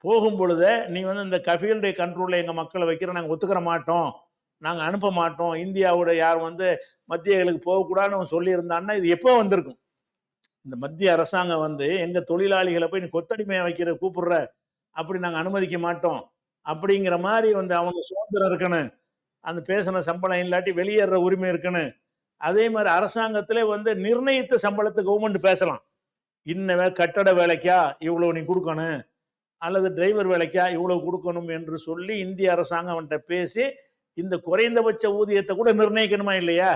Speaker 2: போகும்பொழுதே நீ வந்து இந்த கஃபீலுடைய கண்ட்ரோலில் எங்கள் மக்களை வைக்கிற நாங்கள் ஒத்துக்கிற மாட்டோம். நாங்கள் அனுப்ப மாட்டோம். இந்தியாவோட யார் வந்து மத்தியர்களுக்கு போகக்கூடாதுன்னு சொல்லியிருந்தான்னா இது எப்போ வந்திருக்கும்? இந்த மத்திய அரசாங்கம் வந்து எங்கள் தொழிலாளிகளை போய் நீ கொத்தடிமையை வைக்கிற கூப்பிடுற. அப்படி நாங்கள் அனுமதிக்க மாட்டோம். அப்படிங்கிற மாதிரி வந்து அவங்க சுதந்திரம் இருக்கணும். அந்த பேசின சம்பளம் இல்லாட்டி வெளியேற உரிமை இருக்கணும். அதே மாதிரி அரசாங்கத்திலே வந்து நிர்ணயித்த சம்பளத்தை கவர்மெண்ட் பேசலாம். இன்ன கட்டட வேலைக்கா இவ்வளோ நீ கொடுக்கணும். அல்லது டிரைவர் வேலைக்கா இவ்வளவு கொடுக்கணும் என்று சொல்லி இந்திய அரசாங்கம் அவன்கிட்ட பேசி இந்த குறைந்தபட்ச ஊதியத்தை கூட நிர்ணயிக்கணுமா இல்லையா?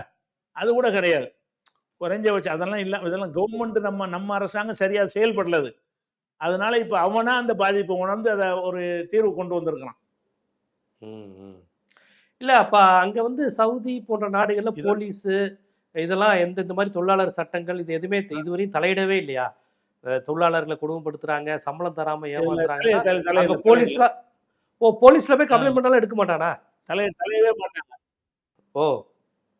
Speaker 2: அது கூட கிடையாது. குறைஞ்சபட்சம் அதெல்லாம் இல்ல இதெல்லாம் கவர்மெண்ட் நம்ம நம்ம அரசாங்கம் சரியா செயல்படலது. அதனால இப்ப அவனா அந்த பாதிப்பை உணர்ந்து அதை ஒரு தீர்வு கொண்டு வந்திருக்கிறான்.
Speaker 1: இல்ல அப்ப அங்க வந்து சவுதி போன்ற நாடுகள்ல போலீஸ் இதெல்லாம் எந்த இந்த மாதிரி தொழிலாளர் சட்டங்கள் இது எதுவுமே இதுவரையும் தலையிடவே இல்லையா? தொழிலாளர்களை கொடுமைப்படுத்துறாங்க சம்பளம் தராம ஏமாத்துறாங்க. போலீஸ்ல ஓ போலீஸ்ல போய் கம்ப்ளைண்ட் பண்ணாலும் எடுக்க மாட்டானா?
Speaker 2: தலை- தலையவே மாட்டாங்க.
Speaker 1: ஓ.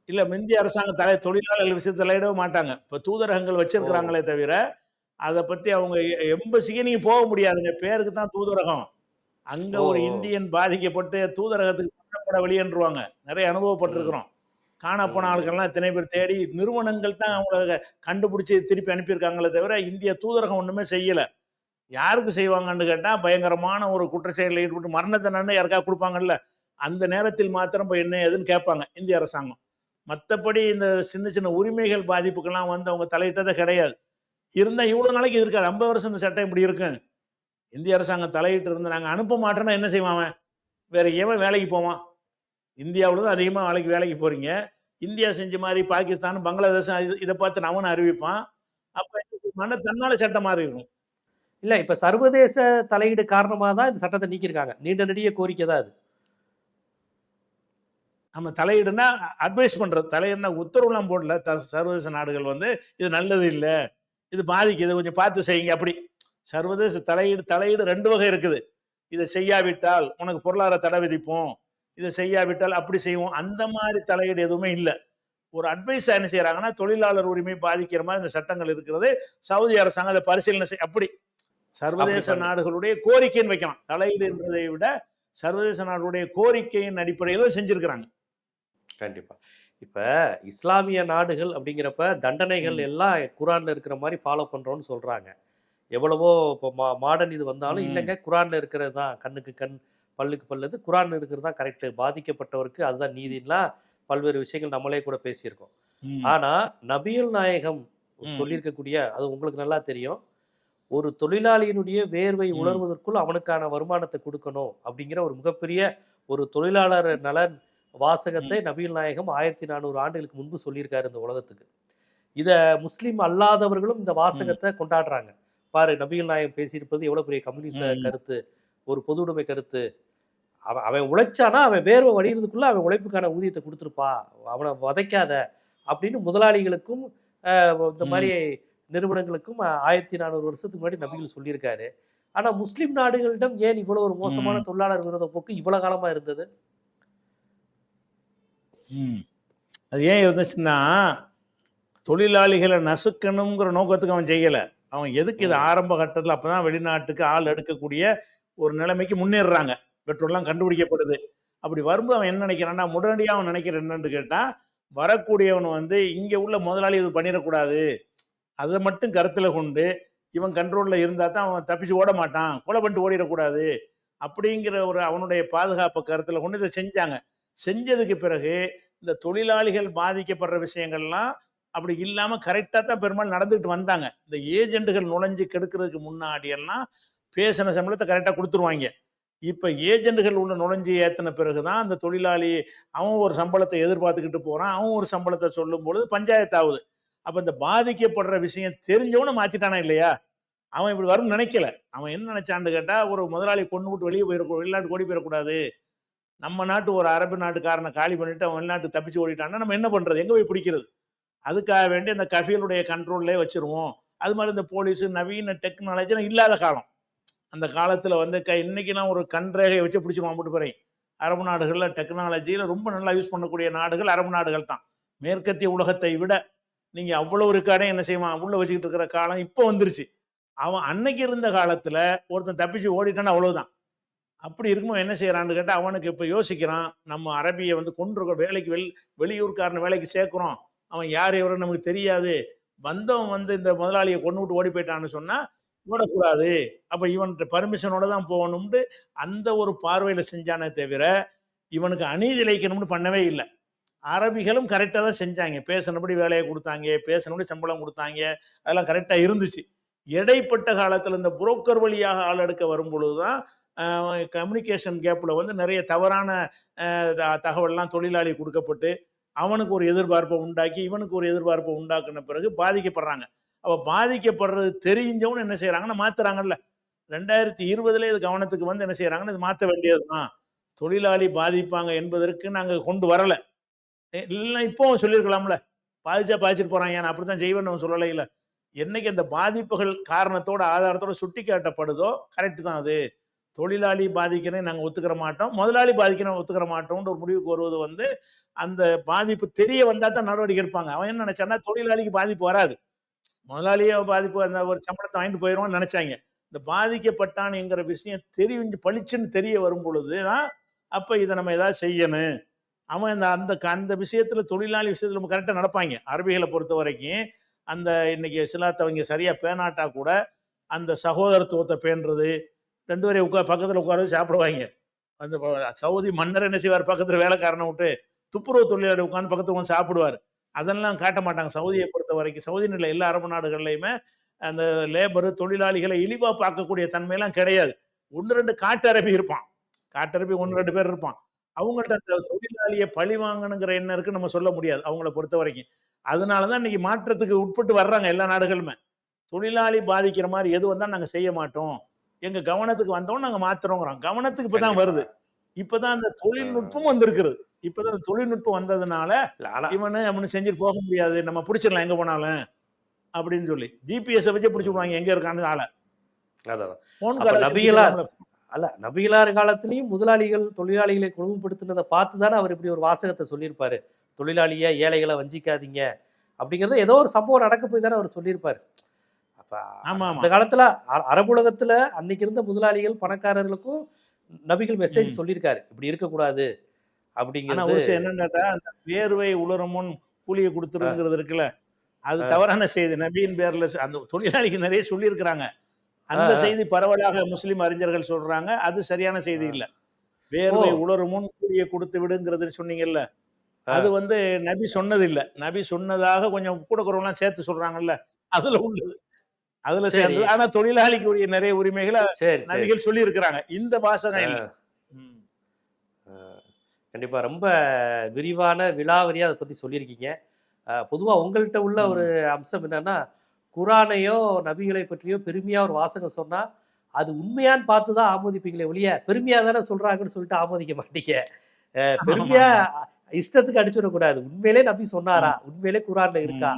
Speaker 2: இல்ல இந்திய அரசாங்கம் தலை தொழிலாளர்கள் விஷயத்துல தலையிடவே மாட்டாங்க. இப்ப தூதரகங்கள் வச்சிருக்கிறாங்களே தவிர அதை பத்தி அவங்க எம்பசிக்கு நீங்க போக முடியாதுங்க. பேருக்கு தான் தூதரகம். அங்க ஒரு. இந்தியன் பாதிக்கப்பட்டு தூதரகத்துக்கு பண்ணப்பட வெளியேற்றுவாங்க நிறைய அனுபவப்பட்டிருக்கிறோம். காணா போன
Speaker 1: ம்.
Speaker 2: ஆட்கள்லாம் இத்தனை பேர் தேடி நிறுவனங்கள் தான் அவங்கள கண்டுபிடிச்சு திருப்பி அனுப்பியிருக்காங்களே தவிர இந்திய தூதரகம் ஒண்ணுமே செய்யல. யாருக்கு செய்வாங்கன்னு கேட்டா பயங்கரமான ஒரு குற்றச்செயலில் ஈடுபட்டு மரண தண்டனை யாருக்கா கொடுப்பாங்கல்ல அந்த நேரத்தில் மாத்திரம் போய் என்ன ஏதுன்னு கேட்பாங்க இந்திய அரசாங்கம். மற்றபடி இந்த சின்ன சின்ன உரிமைகள் பாதிப்புக்கெல்லாம் வந்து அவங்க தலையிட்டதே கிடையாது. இருந்தா இவ்வளவு நாளைக்கு இருக்காது. ஐம்பது வருஷம் இந்த சட்டம் இப்படி இருக்கும் இந்திய அரசாங்கம் தலையிட்டு இருந்து நாங்க அனுப்ப மாட்டோம்னா என்ன செய்வான்? வேற எவன் வேலைக்கு போவான்? இந்தியாவுல தான் அதிகமா வேலைக்கு வேலைக்கு போறீங்க. இந்தியா செஞ்ச மாதிரி பாகிஸ்தான் பங்களாதேஷ் இது- பார்த்து அவனு அறிவிப்பான் அப்ப மன தன்னால சட்டம் மாறி இருக்கும்
Speaker 1: இல்ல இப்ப சர்வதேச தலையீடு காரணமா தான் இந்த சட்டத்தை நீக்கியிருக்காங்க. நீண்ட நெடிய கோரிக்கை தான் அது.
Speaker 2: நம்ம தலையிடுனா அட்வைஸ் பண்றது. தலையிடுனா உத்தரவுலாம் போடல. த- சர்வதேச நாடுகள் வந்து இது நல்லது இல்லை. இது பாதிக்குது. கொஞ்சம் பார்த்து செய்யுங்க அப்படி. சர்வதேச தலையீடு தலையீடு ரெண்டு வகை இருக்குது. இதை செய்யாவிட்டால் உனக்கு பொருளாதார தடை விதிப்போம். இதை செய்யாவிட்டால் அப்படி செய்வோம். அந்த மாதிரி தலையீடு எதுவுமே இல்லை. ஒரு அட்வைஸ் என்ன செய்யறாங்கன்னா தொழிலாளர் உரிமை பாதிக்கிற மாதிரி இந்த சட்டங்கள் இருக்கிறது. சவுதி அரசாங்கம் அதை பரிசீலனை செய் அப்படி. சர்வதேச. நாடுகளுடைய கோரிக்கைன்னு வைக்கலாம். தலையீடு என்பதை விட சர்வதேச நாடுடைய கோரிக்கையின் அடிப்படையில் செஞ்சிருக்கிறாங்க.
Speaker 1: கண்டிப்பா. இப்ப இஸ்லாமிய நாடுகள் அப்படிங்கிறப்ப தண்டனைகள். எல்லாம் குரான்ல இருக்கிற மாதிரி ஃபாலோ பண்றோம்னு சொல்றாங்க. எவ்வளவோ இப்போ மா மாடர்ன் இது வந்தாலும். இல்லைங்க குரான்ல இருக்கிறது தான் கண்ணுக்கு கண் பல்லுக்கு பல்லுது குரான்ல இருக்கிறது தான் கரெக்ட் பாதிக்கப்பட்டவருக்கு அதுதான் நீதின்லாம் பல்வேறு விஷயங்கள் நம்மளே கூட பேசியிருக்கோம். ஆனா நபிகள் நாயகம். சொல்லியிருக்கக்கூடிய அது உங்களுக்கு நல்லா தெரியும் ஒரு தொழிலாளியினுடைய வேர்வை. உணர்வதற்குள் அவனுக்கான வருமானத்தை கொடுக்கணும் அப்படிங்கிற ஒரு மிகப்பெரிய ஒரு தொழிலாளர் நலன் வாசகத்தை நபிகள் நாயகம் ஆயிரத்தி நானூறு ஆண்டுகளுக்கு முன்பு சொல்லியிருக்காரு இந்த உலகத்துக்கு இத முஸ்லிம் அல்லாதவர்களும் இந்த வாசகத்தை கொண்டாடுறாங்க பாரு நபிகள் நாயகம் பேசியிருப்பது எவ்வளவு பெரிய கம்யூனிச. கருத்து ஒரு பொது உடைமை கருத்து அவன் அவன் உழைச்சானா அவன் வேர்வை வடிகிறதுக்குள்ள அவன் உழைப்புக்கான ஊதியத்தை கொடுத்துருப்பா அவனை வதைக்காத அப்படின்னு முதலாளிகளுக்கும் இந்த. மாதிரி நிறுவனங்களுக்கும் ஆயிரத்தி நானூறு வருஷத்துக்கு முன்னாடி நபிகள் சொல்லியிருக்காரு ஆனா முஸ்லிம் நாடுகளிடம் ஏன் இவ்வளவு ஒரு மோசமான தொழிலாளர் விரோத போக்கு இவ்வளவு காலமா இருந்தது.
Speaker 2: அது ஏன் இருந்துச்சுன்னா தொழிலாளிகளை நசுக்கணுங்கிற நோக்கத்துக்கு அவன் செய்யல அவன் எதுக்கு இது ஆரம்ப கட்டத்தில் அப்பதான் வெளிநாட்டுக்கு ஆள் எடுக்கக்கூடிய ஒரு நிலைமைக்கு முன்னேறுறாங்க. பெட்ரோல்லாம் கண்டுபிடிக்கப்படுது. அப்படி வரும்போது அவன் என்ன நினைக்கிறான்னா உடனடியாக அவன் நினைக்கிற என்னன்னு கேட்டா வரக்கூடியவன் வந்து இங்க உள்ள முதலாளி இது பண்ணிடக்கூடாது. அதை மட்டும் கருத்துல கொண்டு இவன் கண்ட்ரோல்ல இருந்தா தான் அவன் தப்பிச்சு ஓட மாட்டான். கொலை பண்ணிட்டு ஓடிடக்கூடாது. அப்படிங்கிற ஒரு அவனுடைய பாதுகாப்பு கருத்துல கொண்டு இதை செஞ்சாங்க. செஞ்சதுக்கு பிறகு இந்த தொழிலாளிகள் பாதிக்கப்படுற விஷயங்கள்லாம் அப்படி இல்லாமல் கரெக்டாக தான் பெரும்பாலும் நடந்துக்கிட்டு வந்தாங்க. இந்த ஏஜென்ட்டுகள் நுழைஞ்சு கெடுக்கிறதுக்கு முன்னாடியெல்லாம் பேசின சம்பளத்தை கரெக்டாக கொடுத்துருவாங்க. இப்போ ஏஜென்ட்டுகள் உள்ள நுழைஞ்சு ஏற்றின பிறகு தான் அந்த தொழிலாளி அவன் ஒரு சம்பளத்தை எதிர்பார்த்துக்கிட்டு போகிறான் அவன் ஒரு சம்பளத்தை சொல்லும் பொழுது பஞ்சாயத்து ஆகுது. அப்போ இந்த பாதிக்கப்படுற விஷயம் தெரிஞ்சவன மாற்றிட்டானா இல்லையா? அவன் இப்படி வரும்னு நினைக்கல. அவன் என்ன நினைச்சான்னு கேட்டால் ஒரு முதலாளி கொண்டு விட்டு வெளியே போயிட வெளிநாட்டு ஓடி போயிடக்கூடாது நம்ம நாட்டு ஒரு அரபு நாட்டுக்காரனை காலி பண்ணிட்டு அவன் வெளிநாட்டு தப்பிச்சு ஓடிட்டான்னா நம்ம என்ன பண்ணுறது எங்கே போய் பிடிக்கிறது? அதுக்காக வேண்டி அந்த கஃபீலுடைய கண்ட்ரோல்லே வச்சிருவோம். அது மாதிரி இந்த போலீஸு நவீன டெக்னாலஜி இல்லாத காலம். அந்த காலத்தில் வந்து க இன்னைக்கெல்லாம் ஒரு கண்ரேகையை வச்சு பிடிச்சிருவான் போட்டு போகிறேன் அரபு நாடுகளில் டெக்னாலஜியில் ரொம்ப நல்லா யூஸ் பண்ணக்கூடிய நாடுகள் அரபு நாடுகள் தான். மேற்கத்திய உலகத்தை விட நீங்கள் அவ்வளோ ஒரு இருக்காடே என்ன செய்வான்? உள்ளே வச்சுக்கிட்டு இருக்கிற காலம் இப்போ வந்துருச்சு. அவன் அன்னைக்கு இருந்த காலத்தில் ஒருத்தன் தப்பிச்சு ஓடிட்டான் அவ்வளோதான் அப்படி இருக்கும்போது என்ன செய்கிறான்னு கேட்டால் அவனுக்கு இப்போ யோசிக்கிறான் நம்ம அரபியை வந்து கொண்டு வேலைக்கு வெளி வெளியூர்காரன் வேலைக்கு சேர்க்குறோம். அவன் யார் எவரும் நமக்கு தெரியாது. வந்தவன் வந்து இந்த முதலாளியை கொண்டு விட்டு ஓடி போயிட்டான்னு சொன்னால் ஓடக்கூடாது. அப்போ இவன்கிட்ட பர்மிஷனோட தான் போகணும்னு அந்த ஒரு பார்வையில் செஞ்சானே தவிர இவனுக்கு அநீதி இழைக்கணும்னு பண்ணவே இல்லை. அரபிகளும் கரெக்டாக தான் செஞ்சாங்க. பேசினபடி வேலையை கொடுத்தாங்க பேசினபடி சம்பளம் கொடுத்தாங்க அதெல்லாம் கரெக்டாக இருந்துச்சு. இடைப்பட்ட காலத்தில் இந்த புரோக்கர் வழியாக ஆள் எடுக்க வரும்பொழுது தான் கம்யூனிகேஷன் கேப்பில் வந்து நிறைய தவறான த- தகவல்லாம் தொழிலாளி கொடுக்கப்பட்டு அவனுக்கு ஒரு எதிர்பார்ப்பை உண்டாக்கி இவனுக்கு ஒரு எதிர்பார்ப்பை உண்டாக்குன பிறகு பாதிக்கப்படுறாங்க. அப்போ பாதிக்கப்படுறது தெரிஞ்சவனு என்ன செய்கிறாங்கன்னா மாற்றுறாங்கல்ல ரெண்டாயிரத்தி இருபதுல இது கவனத்துக்கு வந்து என்ன செய்கிறாங்கன்னு இது மாற்ற வேண்டியது தான் தொழிலாளி பாதிப்பாங்க என்பதற்கு நாங்கள் கொண்டு வரலை. இல்லை இப்போ சொல்லியிருக்கலாம்ல. பாதிச்சா பாதிச்சுட்டு போறாங்க அப்படி தான் செய்வேன்னு அவன் சொல்லலை இல்லை என்னைக்கு அந்த பாதிப்புகள் காரணத்தோட ஆதாரத்தோட சுட்டி காட்டப்படுதோ கரெக்ட் தான் அது. தொழிலாளி பாதிக்கிறேன் நாங்கள் ஒத்துக்கிற மாட்டோம். முதலாளி பாதிக்கிறேன் ஒத்துக்கிற மாட்டோம்ன்ற ஒரு முடிவுக்கு வருவது வந்து அந்த பாதிப்பு தெரிய வந்தால் தான் நடவடிக்கை எடுப்பாங்க. அவன் என்ன நினச்சான்னா தொழிலாளிக்கு பாதிப்பு வராது. முதலாளியே பாதிப்பு அந்த ஒரு சம்பளத்தை வாங்கிட்டு போயிடுவான்னு நினைச்சாங்க. இந்த பாதிக்கப்பட்டானுங்கிற விஷயம் தெரிஞ்சு பளிச்சுன்னு தெரிய வரும் பொழுது தான் அப்போ இதை நம்ம ஏதாவது செய்யணும். அவன் இந்த அந்த அந்த விஷயத்தில் தொழிலாளி விஷயத்தில் நம்ம கரெக்டாக நடப்பாங்க. அரபிகளை பொறுத்த வரைக்கும் அந்த இன்னைக்கு சிலாத்தவங்க சரியாக பேணாட்டா கூட அந்த சகோதரத்துவத்தை பேணுறது ரெண்டு பேரையும் உட்கார் பக்கத்துல உட்கார சாப்பிடுவாங்க அந்த சவுதி மன்னர் என்ன செய்வார்? பக்கத்துல வேலைக்காரனை விட்டு துப்புரவு தொழிலாளி உட்காந்து பக்கத்துல உட்காந்து சாப்பிடுவார். அதெல்லாம் காட்ட மாட்டாங்க. சவுதியை பொறுத்த வரைக்கும் சவுதி இல்லை எல்லா அரபு நாடுகள்லையுமே அந்த லேபர் தொழிலாளிகளை இழிவா பார்க்கக்கூடிய தன்மையெல்லாம் கிடையாது. ஒன்று ரெண்டு காட்டரபி இருப்பான். காட்டரபி ஒன்று ரெண்டு பேர் இருப்பான். அவங்கள்ட்ட அந்த தொழிலாளியை பழி வாங்கணுங்கிற எண்ணம் இருக்கு நம்ம சொல்ல முடியாது அவங்கள பொறுத்த வரைக்கும். அதனாலதான் இன்னைக்கு மாற்றத்துக்கு உட்பட்டு வர்றாங்க எல்லா நாடுகளுமே. தொழிலாளி பாதிக்கிற மாதிரி எது வந்தா நாங்க செய்ய மாட்டோம். எங்க கவனத்துக்கு வந்தோம் நாங்க மாத்துறோங்கிறோம். கவனத்துக்கு இப்பதான். வருது. இப்பதான் அந்த தொழில்நுட்பம் வந்திருக்கிறது இப்பதான் தொழில்நுட்பம் வந்ததுனால இவனு அவனு செஞ்சுட்டு போக முடியாது. நம்ம பிடிச்சிடலாம் எங்க போனாலும் அப்படின்னு சொல்லி. ஜிபிஎஸ் வச்சு பிடிச்சி விடுவாங்க. எங்க இருக்கான்னு ஆளை.
Speaker 1: அதான்
Speaker 2: போன்
Speaker 1: அப்ப
Speaker 2: கால
Speaker 1: நபிகளா- அல்ல நபிகளார் காலத்திலயும் முதலாளிகள் தொழிலாளிகளை கொடுமைப்படுத்தினதை பார்த்து தானே அவர் இப்படி ஒரு வாசகத்தை சொல்லியிருப்பாரு. தொழிலாளிய ஏழைகளை வஞ்சிக்காதீங்க. அப்படிங்கறத ஏதோ ஒரு சம்பவம் நடக்க போய் தானே அவர் சொல்லியிருப்பாரு. அந்த காலத்துல அரபுலகத்துல அன்னைக்கு இருந்த முதலாளிகள் பணக்காரர்களுக்கும் நபிகள் மெசேஜ். சொல்லியிருக்காரு. இப்படி இருக்கக்கூடாது அப்படிங்கிறது
Speaker 2: விஷயம் என்னன்னு அந்த வேர்வை உலரும் முன் கூலியை கொடுத்துருங்கிறது இருக்குல்ல. அது தவறான செய்தி. நபியின் பேர்ல அந்த தொழிலாளிக்கு நிறைய சொல்லியிருக்கிறாங்க. அந்த. செய்தி பரவலாக முஸ்லிம் அறிஞர்கள் சொல்றாங்க. அது சரியான செய்தி இல்ல. வேர்வை
Speaker 1: ஓ.
Speaker 2: உலரும் முன் கூலியை கொடுத்து விடுங்கிறது சொன்னீங்கல்ல. அது வந்து நபி சொன்னது இல்ல நபி சொன்னதாக கொஞ்சம் கூட குறவெல்லாம் சேர்த்து சொல்றாங்கல்ல. அதுல உள்ளது. அதுல
Speaker 1: சரி.
Speaker 2: சேர்ந்தது. ஆனா தொழிலாளிக்கு உரிய நிறைய உரிமைகளை நபிகள் சொல்லி இருக்கிறாங்க இந்த வாசகம் இல்ல ம்.
Speaker 1: கண்டிப்பா ரொம்ப விரிவான விலாவரியா அதை பத்தி சொல்லியிருக்கீங்க. பொதுவா உங்கள்கிட்ட உள்ள ஒரு அம்சம் என்னன்னா குரானையோ நபிகளை பற்றியோ பெருமையா ஒரு வாசகம் சொன்னா அது உண்மையான்னு பார்த்து தான் ஆமோதிப்பீங்களே ஒழிய பெருமையா தானே சொல்றாங்கன்னு சொல்லிட்டு ஆமோதிக்க மாட்டீங்க. அஹ், பெருமையா இஷ்டத்துக்கு அடிச்சுடக்கூடாது. உண்மையிலே நபி சொன்னாரா? உண்மையிலே குரான்ல இருக்கா?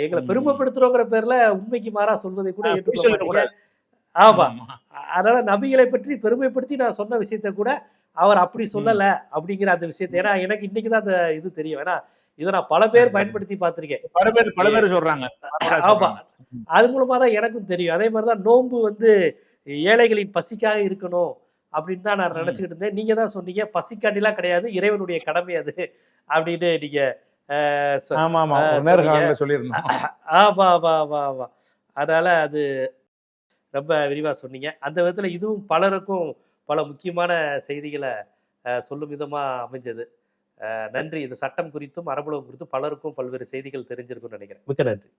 Speaker 1: எங்களை. பெருமைப்படுத்துறோங்கிற பேர்ல உண்மைக்கு மாறா சொல்வதை கூட
Speaker 2: ஆ, பொய்
Speaker 1: ஏற்றுக்க மாட்டீங்க.
Speaker 2: சொல்லக்கூடாது.
Speaker 1: ஆமா. அதனால நபிகளை பற்றி பெருமைப்படுத்தி நான் சொன்ன விஷயத்த கூட அவர் அப்படி சொல்லல அப்படிங்கிற அந்த விஷயத்தை. ஏன்னா எனக்கு இன்னைக்கு தான் அந்த இது தெரியும். ஏன்னா இதை நான் பல பேர் பயன்படுத்தி பார்த்திருக்கேன்.
Speaker 2: பல பேர் பல பேர் சொல்றாங்க.
Speaker 1: ஆமா. அது மூலமா தான் எனக்கும் தெரியும். அதே மாதிரி தான் நோன்பு வந்து ஏழைகளின் பசிக்காக இருக்கணும் அப்படின்னு தான் நான். நினைச்சுக்கிட்டு இருந்தேன். நீங்க தான் சொன்னீங்க. பசிக்காண்டிலாம் கிடையாது. இறைவனுடைய கடமை அது அப்படின்னு நீங்க
Speaker 2: ஆமா ஆமா.
Speaker 1: ஆமா ஆமா அதனால அது ரொம்ப விரிவா சொன்னீங்க. அந்த விதத்துல இதுவும் பலருக்கும் பல முக்கியமான செய்திகளை சொல்லும் விதமா அமைஞ்சது. நன்றி. இந்த சட்டம் குறித்தும் மரபுலகம் குறித்தும் பலருக்கும் பல்வேறு செய்திகள் தெரிஞ்சிருக்கும்னு நினைக்கிறேன். மிக்க நன்றி.